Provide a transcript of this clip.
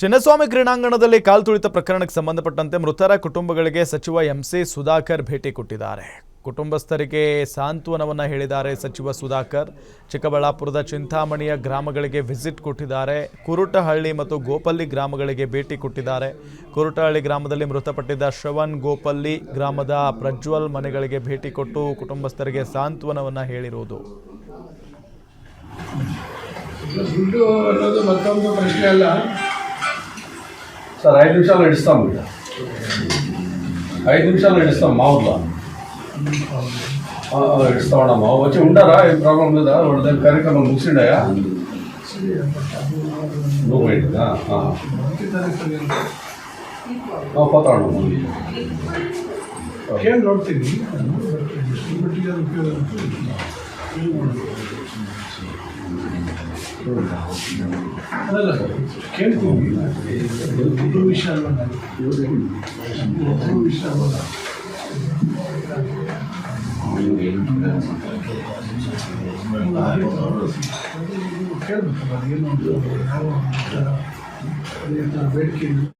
ಚಿನ್ನಸ್ವಾಮಿ ಕ್ರೀಡಾಂಗಣದಲ್ಲಿ ಕಾಲ್ ತುಳಿತ ಪ್ರಕರಣಕ್ಕೆ ಸಂಬಂಧಪಟ್ಟಂತೆ ಮೃತರ ಕುಟುಂಬಗಳಿಗೆ ಸಚಿವ ಎಂಸಿ ಸುಧಾಕರ್ ಭೇಟಿ ಕೊಟ್ಟಿದ್ದಾರೆ. ಕುಟುಂಬಸ್ಥರಿಗೆ ಸಾಂತ್ವನವನ್ನು ಹೇಳಿದ್ದಾರೆ ಸಚಿವ ಸುಧಾಕರ್. ಚಿಕ್ಕಬಳ್ಳಾಪುರದ ಚಿಂತಾಮಣಿಯ ಗ್ರಾಮಗಳಿಗೆ ವಿಸಿಟ್ ಕೊಟ್ಟಿದ್ದಾರೆ. ಕುರುಟಹಳ್ಳಿ ಮತ್ತು ಗೋಪಲ್ಲಿ ಗ್ರಾಮಗಳಿಗೆ ಭೇಟಿ ಕೊಟ್ಟಿದ್ದಾರೆ. ಕುರುಟಹಳ್ಳಿ ಗ್ರಾಮದಲ್ಲಿ ಮೃತಪಟ್ಟಿದ್ದ ಶ್ರವಣ್ ಗೋಪಲ್ಲಿ ಗ್ರಾಮದ ಪ್ರಜ್ವಲ್ ಮನೆಗಳಿಗೆ ಭೇಟಿ ಕೊಟ್ಟು ಕುಟುಂಬಸ್ಥರಿಗೆ ಸಾಂತ್ವನವನ್ನು ಹೇಳಿರುವುದು. ದುಡ್ಡು ಅನ್ನೋದು ಮತ್ತೊಂದು ಪ್ರಶ್ನೆ ಅಲ್ಲ. సార్ ఐదు నిమిషాలు నడుస్తాం ఇక్కడ ఐదు నిమిషాలు నడుస్తాం మా ఊర్లో ఇస్తా ఉండమ్మా వచ్చి ఉండారా? ఏం ప్రాబ్లం లేదా? వాళ్ళ కార్యక్రమం ముగిసిండయా? నువ్వు పోయిందా ಅದಲ್ಲ ಕೇಳ್ತೀನಿ ದುಡ್ಡು ವಿಷಯ ಅಲ್ಲ ದುಡ್ಡು ವಿಷಯ ಅಲ್ಲ ಕೇಳ್ಬೇಕಲ್ಲ ಏನು ಬೇಡಿಕೆ ಇದೆ